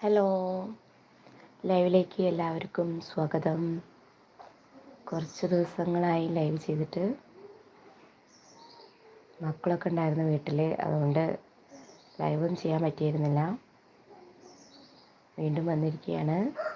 Hello. ലൈവിലേക്ക് എല്ലാവർക്കും സ്വാഗതം. കുറച്ച് ദിവസങ്ങളായി ലൈവ് ചെയ്തിട്ട് മക്കളൊക്കെ ഉണ്ടായിരുന്നു വീട്ടിൽ അതുകൊണ്ട് ലൈവൊന്നും ചെയ്യാൻ പറ്റിയിരുന്നില്ല. വീണ്ടും വന്നിരിക്കുകയാണ്.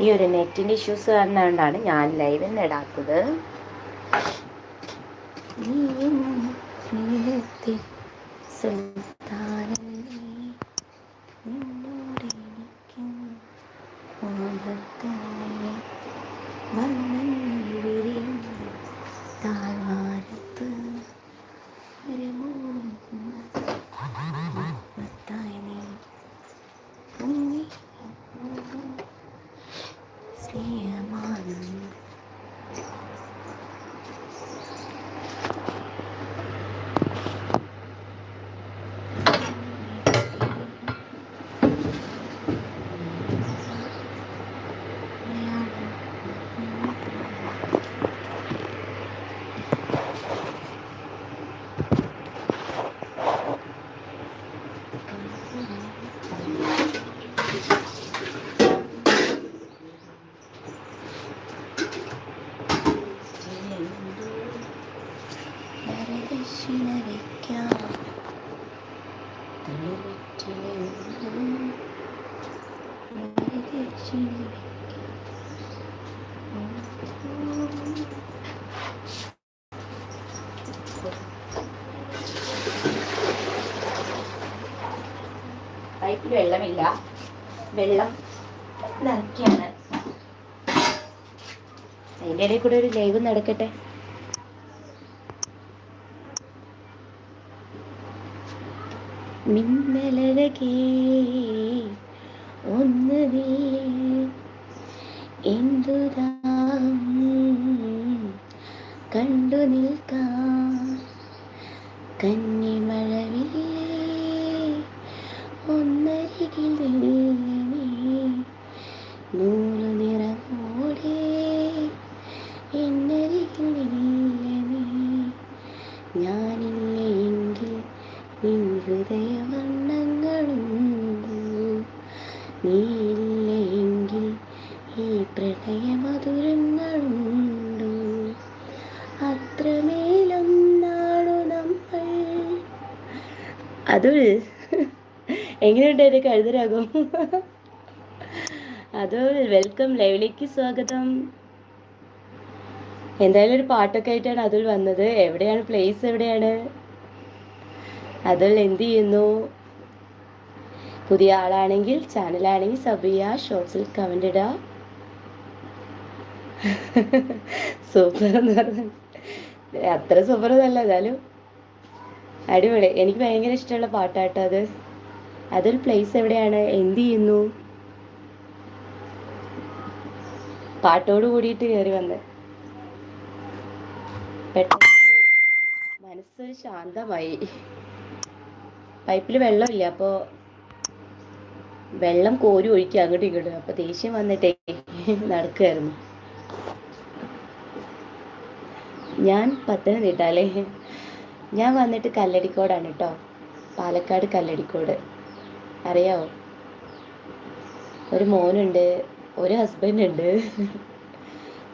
ഈ ഒരു നെറ്റിന്റെ ഇഷ്യൂസ് കാരണമാണ് ഞാൻ ലൈവ് തന്നെ ഇടാത്തത്. താഴ്വാരത്ത് പൈപ്പിൽ വെള്ളമില്ല. വെള്ളം നിറയ്ക്കാണ്. അതിന്റെ ഇടയിൽ കൂടെ ഒരു ലൈവ് നടക്കട്ടെ? കണ്ടു നിൽക്കാം. കന്നിമഴവില്ലേ എങ്ങനെയുണ്ട് എന്റെ കഴുതരാകും അത് വെൽക്കം ലൈവിലേക്ക് സ്വാഗതം. എന്തായാലും ഒരു പാട്ടൊക്കെ ആയിട്ടാണ് അതിൽ വന്നത്. എവിടെയാണ്? പ്ലേസ് എവിടെയാണ്? അതിൽ എന്ത് ചെയ്യുന്നു? പുതിയ ആളാണെങ്കിൽ ചാനലാണെങ്കിൽ സബിയ ഷോർട്സിൽ കമന്റ് ഇടുക സൂപ്പർ എന്ന് പറഞ്ഞു. അത്ര സൂപ്പർ എന്നല്ല എന്നാലും. അടിപൊളി. എനിക്ക് ഭയങ്കര ഇഷ്ടമുള്ള പാട്ടാട്ടോ അത്. അതൊരു പ്ലേസ് എവിടെയാണ്? എന്ത് ചെയ്യുന്നു? പാട്ടോട് കൂടിയിട്ട് കയറി വന്ന്. പെട്ടെന്ന് മനസ്സ് ശാന്തമായി. പൈപ്പിൽ വെള്ളമില്ല അപ്പോൾ വെള്ളം കോരി ഒഴിക്കുക അങ്ങോട്ടും ഇങ്ങോട്ടും. അപ്പോൾ ദേഷ്യം വന്നിട്ടേ നടക്കുമായിരുന്നു ഞാൻ പത്തനംതിട്ട ഞാൻ വന്നിട്ട് കല്ലടിക്കോടാണ് കേട്ടോ. പാലക്കാട് കല്ലടിക്കോട്. അറിയാവോ? ഒരു മോനുണ്ട് ഒരു ഹസ്ബൻഡ് ഉണ്ട്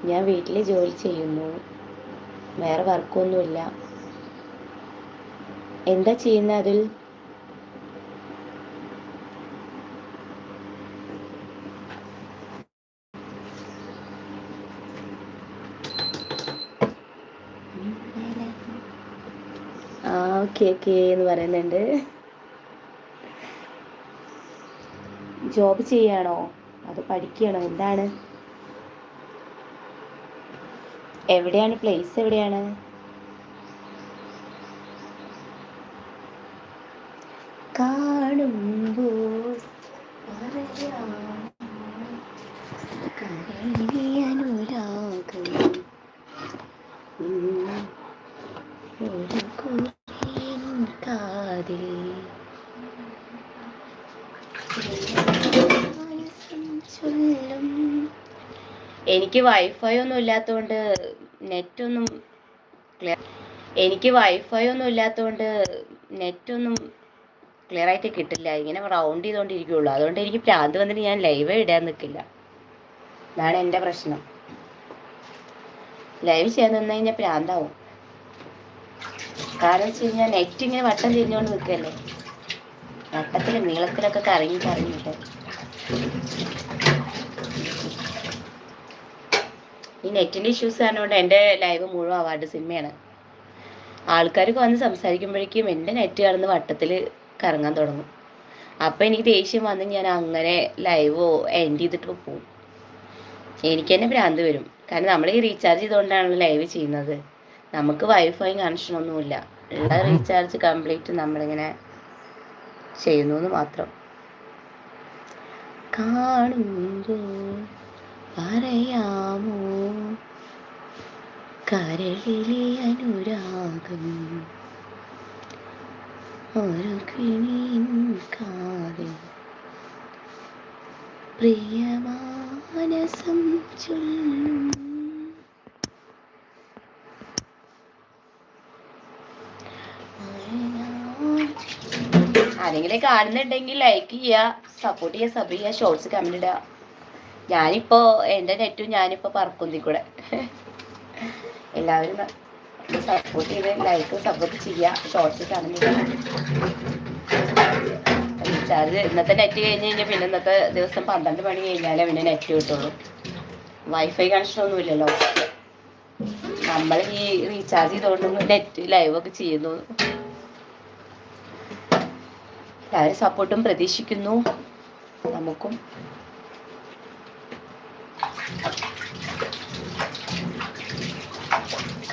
ഞാൻ വീട്ടിൽ ജോലി ചെയ്യുന്നു. വേറെ വർക്കൊന്നുമില്ല. എന്താ ചെയ്യുന്ന അതിൽ? ആ ഓക്കെ ഓക്കെ എന്ന് പറയുന്നുണ്ട്. ജോബ് ചെയ്യാണോ? അത് പഠിക്കുകയാണോ എന്താണ്? എവിടെയാണ്? പ്ലേസ് എവിടെയാണ്? കാണുമ്പോ ഒരു കാതിൽ ചൊല്ലും എനിക്ക് വൈഫൈ ഒന്നും ഇല്ലാത്തതുകൊണ്ട് നെറ്റൊന്നും ക്ലിയർ എനിക്ക് വൈഫൈ ഒന്നും ഇല്ലാത്തതുകൊണ്ട് നെറ്റൊന്നും ക്ലിയർ ആയിട്ട് കിട്ടില്ല. ഇങ്ങനെ റൗണ്ട് ചെയ്തുകൊണ്ടിരിക്കുള്ളൂ അതുകൊണ്ട് എനിക്ക് ഭ്രാന്ത് വന്നിട്ട് ഞാൻ ലൈവ് ഇടാൻ നിൽക്കില്ല അതാണ് എന്റെ പ്രശ്നം. ലൈവ് ചെയ്യാൻ നിന്ന് കഴിഞ്ഞാൽ ഭ്രാന്താവും കാരണം വെച്ച് കഴിഞ്ഞാൽ നെറ്റ് ഇങ്ങനെ വട്ടം തിരിഞ്ഞുകൊണ്ട് നിൽക്കല്ലേ വട്ടത്തിൽ നീളത്തിലൊക്കെ കറങ്ങി കറങ്ങിയിട്ട് ഈ നെറ്റിന്റെ ഇഷ്യൂസ് കാരണമുണ്ട് എന്റെ ലൈവ് മുഴുവൻ അവാർഡ് സിനിമയാണ് ആൾക്കാർക്ക് വന്ന് സംസാരിക്കുമ്പോഴേക്കും എന്റെ നെറ്റ് കടന്ന് വട്ടത്തിൽ കറങ്ങാൻ തുടങ്ങും. അപ്പം എനിക്ക് ദേഷ്യം വന്ന് ഞാൻ അങ്ങനെ ലൈവോ എൻഡ് ചെയ്തിട്ട് പോകും എനിക്ക് തന്നെ ഭ്രാന്ത് വരും. കാരണം നമ്മൾ ഈ റീചാർജ് ചെയ്തുകൊണ്ടാണല്ലോ ലൈവ് ചെയ്യുന്നത്. നമുക്ക് വൈഫൈ കണക്ഷനൊന്നുമില്ല ഉള്ള റീചാർജ് കംപ്ലീറ്റ് നമ്മളിങ്ങനെ ചെയ്യുന്നു മാത്രം. കാണുമ്പോൾ കരളിലെ അനുരാഗം. ഒരു കിണിയും കാതിൽ പ്രിയമാനസം ചൊല്ലും. ആരെങ്കിലും കാണുന്നുണ്ടെങ്കിൽ ലൈക്ക് ചെയ്യുക സപ്പോർട്ട് ചെയ്യുക സബ് ചെയ്യുക ഷോർട്സ് കമന്റ് ഇടുക ഞാനിപ്പോൾ എന്റെ നെറ്റും ഞാനിപ്പോൾ പറക്കുന്നി കൂടെ. എല്ലാവരും സപ്പോർട്ട് ചെയ്ത് ലൈക്ക് സപ്പോർട്ട് ചെയ്യുക ഷോർട്സ് ചാനലിൽ റീചാർജ് ഇന്നത്തെ നെറ്റ് കഴിഞ്ഞ് കഴിഞ്ഞാൽ പിന്നെ ഇന്നത്തെ ദിവസം പന്ത്രണ്ട് മണി കഴിഞ്ഞാലേ പിന്നെ നെറ്റ് കിട്ടുള്ളൂ. വൈഫൈ കണക്ഷൻ ഒന്നുമില്ലല്ലോ. നമ്മൾ ഈ റീചാർജ് ചെയ്തുകൊണ്ട് നെറ്റ് ലൈവ് ഒക്കെ ചെയ്യുന്നു. എല്ലാവരും സപ്പോർട്ടും പ്രതീക്ഷിക്കുന്നു. നമുക്കും.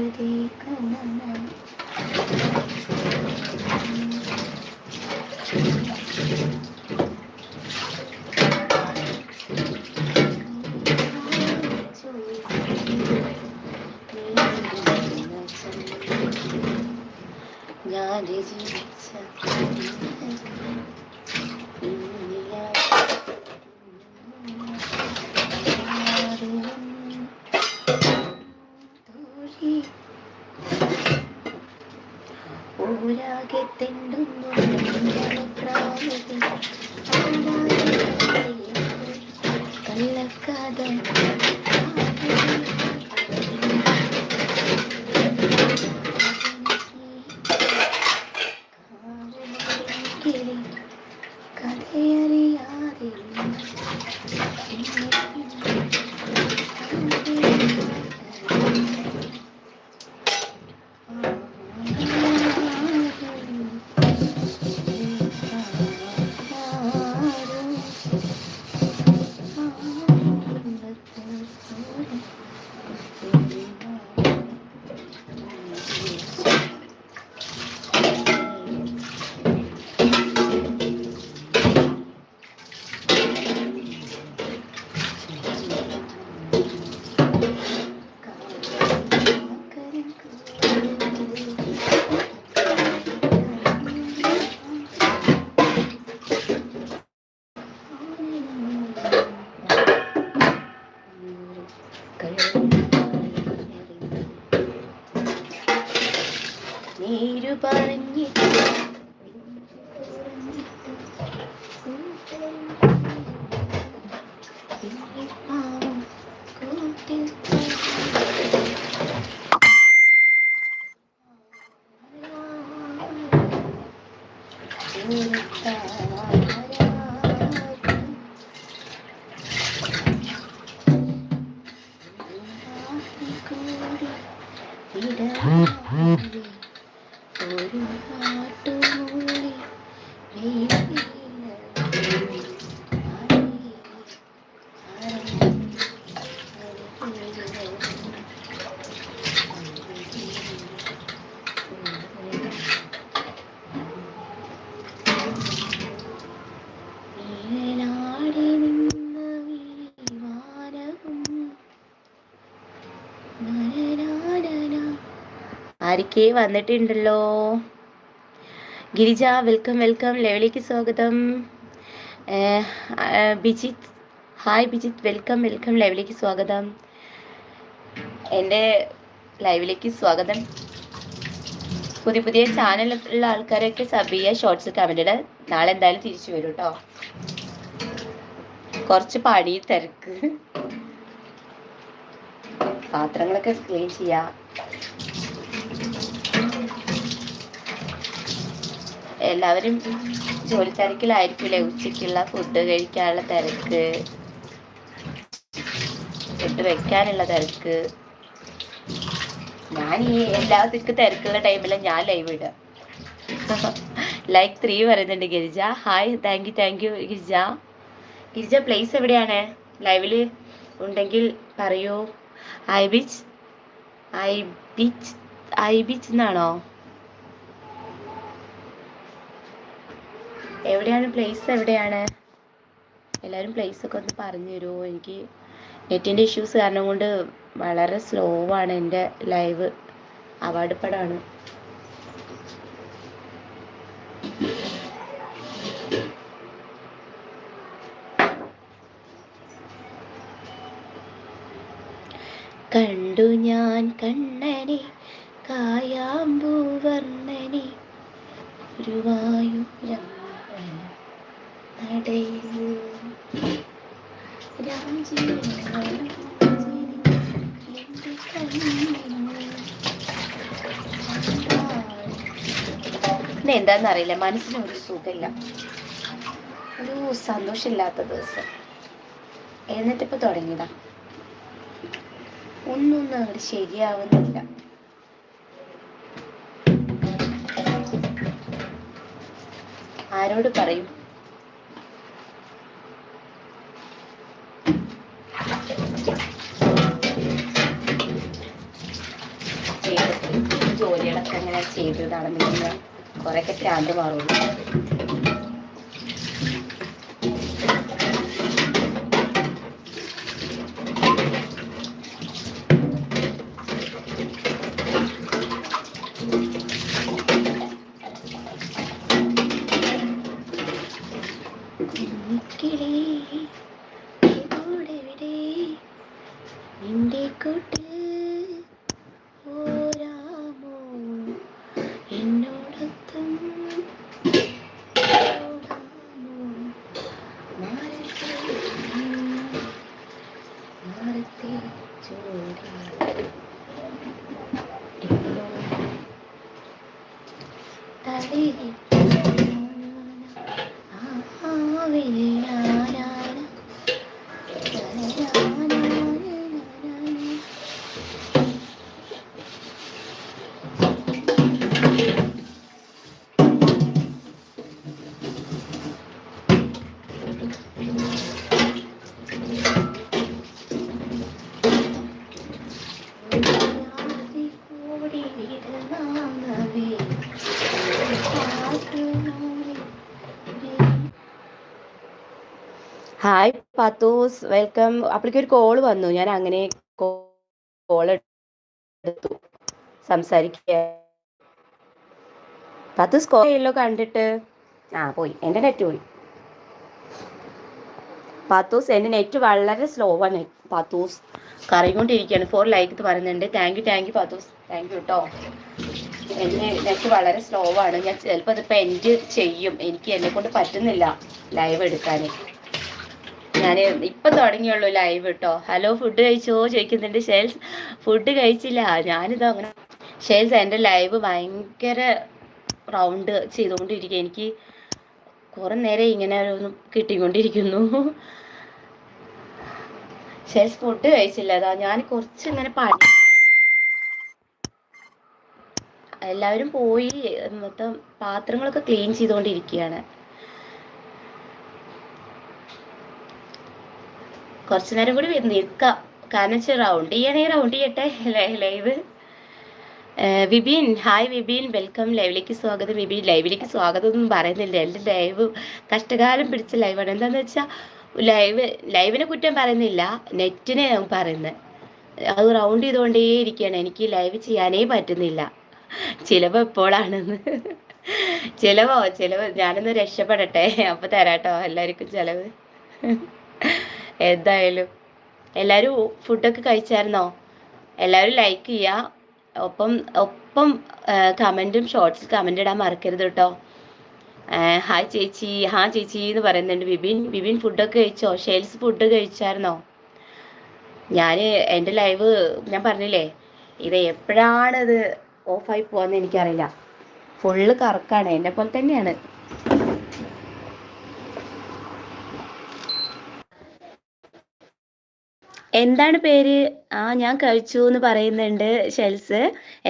അതിർത്തി Thank you. ആരിക്കേ വന്നിട്ടുണ്ടല്ലോ? Girija welcome welcome. ലെവലിക്ക് സ്വാഗതം. Bijith hi Bijith welcome welcome. ലൈവിലേക്ക് സ്വാഗതം. എന്റെ ലൈവിലേക്ക് സ്വാഗതം. പുതിയ പുതിയ ചാനലുള്ള ആൾക്കാരൊക്കെ സബ് ചെയ്യുക ഷോർട്സ് കമന്റ് ഇടുക. നാളെ എന്തായാലും തിരിച്ചു വരും കേട്ടോ. കുറച്ച് പണി തിരക്ക്. പാത്രങ്ങളൊക്കെ ക്ലീൻ ചെയ്യാ. എല്ലാവരും ജോലി തിരക്കിലായിരിക്കില്ലേ ഉച്ചയ്ക്കുള്ള ഫുഡ് കഴിക്കാനുള്ള തിരക്ക്. ഫുഡ് വെക്കാനുള്ള തിരക്ക്. ഞാൻ ഈ എല്ലാത്തിക്കും തിരക്കുള്ള ടൈമിൽ ഞാൻ ലൈവ് ഇടുക ലൈക്ക് ത്രീ പറയുന്നുണ്ട് Girija. Hi thank you thank you Girija. Girija place എവിടെയാണ്? ലൈവിൽ ഉണ്ടെങ്കിൽ പറയൂ. ഐ ബിച്ച് ഐ ബിച്ച് ഐ ബിച്ച് എന്നാണോ? എവിടെയാണ് പ്ലേസ് എവിടെയാണ്? എല്ലാവരും പ്ലേസ് ഒക്കെ ഒന്ന് പറഞ്ഞു തരുമോ? എനിക്ക് നെറ്റിന്റെ ഇഷ്യൂസ് കാരണം കൊണ്ട് വളരെ സ്ലോ ആണ് എന്റെ ലൈവ് അവാർഡ് പടമാണ്. കണ്ടു ഞാൻ കണ്ണനെ കായാമ്പൂവർണനെ ഗുരുവായൂരം നടയിൽ എന്താന്ന് അറിയില്ല മനസ്സിന് ഒരു സുഖമില്ല. ഒരു സന്തോഷമില്ലാത്ത ദിവസം. എന്നിട്ടിപ്പോ തുടങ്ങിയതാ. ഒന്നൊന്നും അങ്ങോട്ട് ശരിയാവുന്നില്ല. ആരോട് പറയും ചെയ്ത് ജോലികളൊക്കെ അങ്ങനെ ചെയ്ത് നടന്നിരുന്ന കുറെയൊക്കെ ഭ്രാന്ത് മാറുള്ളൂ. ഹായ് പത്തൂസ് വെൽക്കം അപ്പോഴേക്കും ഒരു കോൾ വന്നു. ഞാൻ അങ്ങനെ കോൾ എടുത്തു. സംസാരിക്കുക പത്തൂസ് കോളോ കണ്ടിട്ട്. ആ പോയി. എന്റെ നെറ്റ് പോയി. പത്തൂസ് എന്റെ നെറ്റ് വളരെ സ്ലോ ആണ്. പത്തൂസ് കറികൊണ്ടിരിക്കുകയാണ് ഫോർ ലൈക്ക് പറയുന്നുണ്ട്. Thank you thank you പത്തൂസ് thank you കേട്ടോ എന്റെ നെറ്റ് വളരെ സ്ലോ ആണ്. ഞാൻ ചിലപ്പോൾ അതിപ്പോൾ എൻഡ് ചെയ്യും. എനിക്ക് എന്നെ കൊണ്ട് പറ്റുന്നില്ല ലൈവ് എടുക്കാൻ ഞാൻ ഇപ്പം തുടങ്ങിയുള്ളൂ ലൈവ് കേട്ടോ ഹലോ ഫുഡ് കഴിച്ചോ? ചോദിക്കുന്നുണ്ട് ഷെൽസ്. ഫുഡ് കഴിച്ചില്ല. ഞാനിത് അങ്ങനെ ഷെൽസ് എന്റെ ലൈവ് ഭയങ്കര റൗണ്ട് ചെയ്തുകൊണ്ടിരിക്കുക എനിക്ക് കുറേ നേരം ഇങ്ങനെ ഒന്ന് കിട്ടിക്കൊണ്ടിരിക്കുന്നു. ഷെൽസ് ഫുഡ് കഴിച്ചില്ല. അതാ ഞാൻ കുറച്ച് ഇങ്ങനെ പണി എല്ലാവരും പോയി. മൊത്തം പാത്രങ്ങളൊക്കെ ക്ലീൻ ചെയ്തുകൊണ്ടിരിക്കുകയാണ് കുറച്ചു നേരം കൂടി നിൽക്കാം. കാരണം വെച്ചാൽ റൗണ്ട് ചെയ്യണേ റൗണ്ട് ചെയ്യട്ടെ. Live. Vibin hi Vibin welcome ലൈവിലേക്ക് സ്വാഗതം. വിബിൻ ലൈവിലേക്ക് സ്വാഗതം ഒന്നും പറയുന്നില്ല. എന്റെ ലൈവ് കഷ്ടകാലം പിടിച്ച ലൈവാണ്. എന്താന്ന് വെച്ചാൽ ലൈവ് ലൈവിനെ കുറ്റം പറയുന്നില്ല. നെറ്റിനെ ഞാൻ പറയുന്നത്. അത് റൗണ്ട് ചെയ്തുകൊണ്ടേ ഇരിക്കുകയാണ്. എനിക്ക് ലൈവ് ചെയ്യാനേ പറ്റുന്നില്ല. ചിലവ് എപ്പോഴാണെന്ന് ചിലവോ ചിലവ് ഞാനൊന്ന് രക്ഷപ്പെടട്ടെ. അപ്പൊ തരാട്ടോ. എല്ലാവർക്കും ചിലവ്. എന്തായാലും എല്ലാവരും ഫുഡൊക്കെ കഴിച്ചായിരുന്നോ? എല്ലാവരും ലൈക്ക് ചെയ്യുക ഒപ്പം ഒപ്പം കമന്റും ഷോർട്സിൽ കമന്റ് ഇടാൻ മറക്കരുത് കേട്ടോ. ഹായ് ചേച്ചി ഹാ ചേച്ചി എന്ന് പറയുന്നുണ്ട്. വിപിൻ വിപിൻ ഫുഡൊക്കെ കഴിച്ചോ? ഷെയിൽസ് ഫുഡ് കഴിച്ചായിരുന്നോ? ഞാൻ എന്റെ ലൈവ് ഞാൻ പറഞ്ഞില്ലേ ഇത് എപ്പോഴാണ് ഇത് ഓഫായി പോകാമെന്ന് എനിക്കറിയില്ല. ഫുള്ള് കറക്കാണ്. എന്നെ പോലെ തന്നെയാണ്. എന്താണ് പേര്? ആ ഞാൻ കഴിച്ചു എന്ന് പറയുന്നുണ്ട് ഷെൽസ്.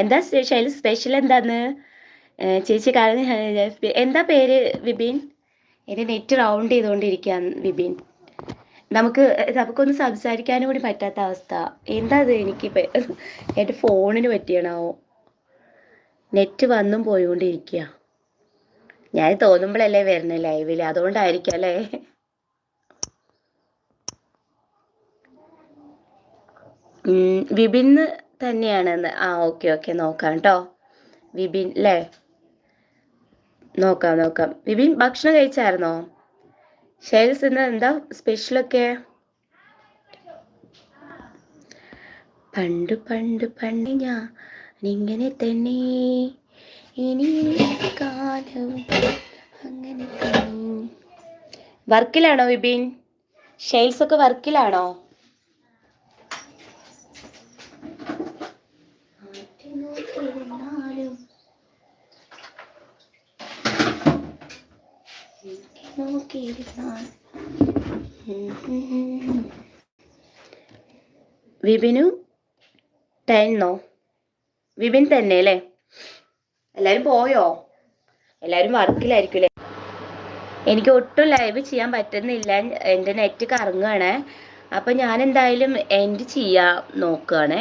എന്താ ഷെൽസ് സ്പെഷ്യൽ എന്താന്ന്? ചേച്ചി കാരണം എന്താ പേര് വിപിൻ? എന്റെ നെറ്റ് റൗണ്ട് ചെയ്തുകൊണ്ടിരിക്കുകയാണ് വിപിൻ. നമുക്ക് നമുക്കൊന്ന് സംസാരിക്കാനും കൂടി പറ്റാത്ത അവസ്ഥ. എന്താ അത് എനിക്ക് എന്റെ ഫോണിന് പറ്റിയണാവോ? നെറ്റ് വന്നും പോയിക്കൊണ്ടിരിക്കുക. ഞാൻ തോന്നുമ്പോഴല്ലേ വരുന്നത് ലൈവിൽ അതുകൊണ്ടായിരിക്കും അല്ലേ? വിപിന്ന് തന്നെയാണെന്ന്. ആ ഓക്കെ ഓക്കെ നോക്കാം കേട്ടോ വിപിൻ അല്ലേ നോക്കാം നോക്കാം. വിപിൻ ഭക്ഷണം കഴിച്ചായിരുന്നോ? ഷെയിൽസ് ഇന്ന് എന്താ സ്പെഷ്യലൊക്കെ പണ്ട് പണ്ട് പണ്ട് ഞാൻ ഇങ്ങനെ തന്നെ. ഇനി കാലം അങ്ങനെ തന്നെ. വർക്കിലാണോ വിപിൻ? ഷെയിൽസ് ഒക്കെ വർക്കിലാണോ? നോക്കിയിരുന്നാൽ വിപിനു ടെന്നോ വിപിൻ തന്നെ അല്ലേ? എല്ലാരും പോയോ? എല്ലാരും വർക്കിലായിരിക്കും എനിക്ക് ഒട്ടും ലൈവ് ചെയ്യാൻ പറ്റുന്നില്ല. എന്റെ നെറ്റ് കറങ്ങുകയാണ് അപ്പം ഞാൻ എന്തായാലും എൻഡ് ചെയ്യാൻ നോക്കുകയാണ്